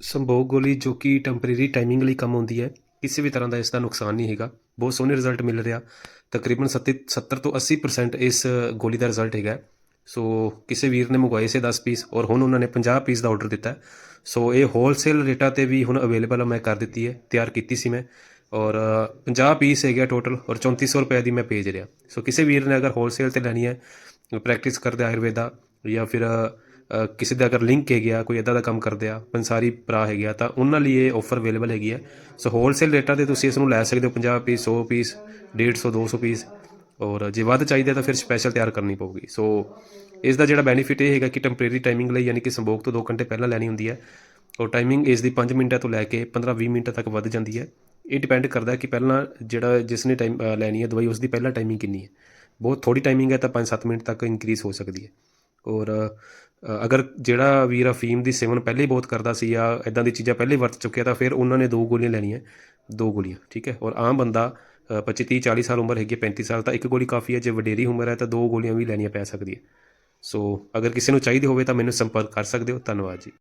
ਸੰਭੋਗ ਗੋਲੀ ਜੋ ਕਿ ਟੈਂਪਰੇਰੀ ਟਾਈਮਿੰਗ ਲਈ ਕੰਮ ਆਉਂਦੀ ਹੈ ਕਿਸੇ ਵੀ ਤਰ੍ਹਾਂ ਦਾ ਇਸ ਦਾ ਨੁਕਸਾਨ ਨਹੀਂ ਹੈਗਾ। ਬਹੁਤ ਸੋਹਣੇ ਰਿਜ਼ਲਟ ਮਿਲ ਰਿਹਾ। ਤਕਰੀਬਨ 70 70 ਤੋਂ 80% ਇਸ ਗੋਲੀ ਦਾ ਰਿਜ਼ਲਟ ਹੈਗਾ ਸੋ ਕਿਸੇ ਵੀਰ ਨੇ ਮੰਗਵਾਏ ਸੀ 10 ਪੀਸ ਔਰ ਹੁਣ ਉਹਨਾਂ ਨੇ 50 ਪੀਸ ਦਾ ਆਰਡਰ ਦਿੱਤਾ ਸੋ ਇਹ ਹੋਲਸੇਲ ਰੇਟਾਂ ਤੇ ਵੀ ਹੁਣ ਅਵੇਲੇਬਲ ਮੈਂ ਕਰ ਦਿੱਤੀ ਹੈ ਤਿਆਰ ਕੀਤੀ ਸੀ ਮੈਂ। ਔਰ ਅ, 50 ਪੀਸ ਹੈਗੇ ਟੋਟਲ ਔਰ 3400 ਰੁਪਏ ਦੀ ਮੈਂ ਭੇਜ ਰਿਹਾ। ਸੋ ਕਿਸੇ ਵੀਰ ਨੇ ਅਗਰ ਹੋਲਸੇਲ ਤੇ ਲੈਣੀ ਹੈ ਪ੍ਰੈਕਟਿਸ ਕਰਦੇ ਆਯੁਰਵੇਦਾ ਜਾਂ ਫਿਰ ਕਿਸੇ ਦਾ ਅਗਰ ਲਿੰਕ ਹੈਗੇ ਆ, ਕੋਈ ਇਦਾਂ ਦਾ ਕੰਮ ਕਰਦੇ ਆ, ਪੰਸਾਰੀ ਭਰਾ ਹੈਗੇ ਆ, ਤਾਂ ਉਹਨਾਂ ਲਈ ਇਹ ਆਫਰ ਅਵੇਲੇਬਲ ਹੈਗੀ ਹੈ ਸੋ ਹੋਲਸੇਲ ਰੇਟਾਂ ਤੇ ਤੁਸੀਂ ਇਸ ਨੂੰ ਲੈ ਸਕਦੇ ਹੋ 50 ਪੀਸ 100 ਪੀਸ 150 200 ਪੀਸ ਔਰ ਜੇ ਵੱਧ ਚਾਹੀਦਾ ਤਾਂ ਫਿਰ ਸਪੈਸ਼ਲ ਤਿਆਰ ਕਰਨੀ ਪਊਗੀ। ਸੋ ਇਸ ਦਾ ਜਿਹੜਾ ਬੈਨੀਫਿਟ ਇਹ ਹੈਗਾ ਕਿ ਟੈਂਪਰੇਰੀ ਟਾਈਮਿੰਗ ਲਈ ਯਾਨੀ ਕਿ ਸੰਭੋਗ ਤੋਂ 2 ਘੰਟੇ ਪਹਿਲਾਂ ਲੈਣੀ ਹੁੰਦੀ ਹੈ ਔਰ ਟਾਈਮਿੰਗ ਇਸ ਦੀ 5 ਮਿੰਟਾਂ ਤੋਂ ਲੈ ਕੇ 15-20 ਮਿੰਟਾਂ ਤੱਕ ਵੱਧ ਜਾਂਦੀ ਹੈ ਇਹ ਡਿਪੈਂਡ ਕਰਦਾ ਕਿ ਪਹਿਲਾਂ ਜਿਹੜਾ ਜਿਸ ਨੇ ਟਾਈਮ ਲੈਣੀ ਹੈ ਦਵਾਈ ਉਸ ਦੀ ਪਹਿਲਾਂ ਟਾਈਮਿੰਗ ਕਿੰਨੀ ਹੈ ਬਹੁਤ ਥੋੜੀ ਟਾਈਮਿੰਗ ਹੈ ਤਾਂ 5-7 ਮਿੰਟ ਤੱਕ ਇਨਕਰੀਜ਼ ਹੋ ਸਕਦੀ ਹੈ ਔਰ ਅਗਰ ਜਿਹੜਾ ਵੀਰ ਅਫੀਮ ਦੀ ਸੇਵਨ ਪਹਿਲੇ ਹੀ ਬਹੁਤ ਕਰਦਾ ਸੀ ਜਾਂ ਇਦਾਂ ਦੀ ਚੀਜ਼ਾਂ ਪਹਿਲੇ ਵਰਤ ਚੁੱਕਿਆ ਤਾਂ ਫਿਰ ਉਹਨਾਂ ਨੇ ਦੋ ਗੋਲੀਆਂ ਲੈਣੀਆਂ ਦੋ ਗੋਲੀਆਂ ਠੀਕ ਹੈ? ਔਰ ਆਮ ਬੰਦਾ ਅ, 25 30 40 ਸਾਲ ਉਮਰ ਹੈਗੀ ਹੈ 35 ਸਾਲ ਤਾਂ ਇੱਕ ਗੋਲੀ ਕਾਫੀ ਹੈ ਜੇ ਵਡੇਰੀ ਉਮਰ ਹੈ ਤਾਂ ਦੋ ਗੋਲੀਆਂ ਵੀ ਲੈਣੀਆਂ ਪੈ ਸਕਦੀ ਹੈ ਸੋ ਅਗਰ ਕਿਸੇ ਨੂੰ ਚਾਹੀਦੀ ਹੋਵੇ ਤਾਂ ਮੈਨੂੰ ਸੰਪਰਕ ਕਰ ਸਕਦੇ ਹੋ। ਧੰਨਵਾਦ ਜੀ।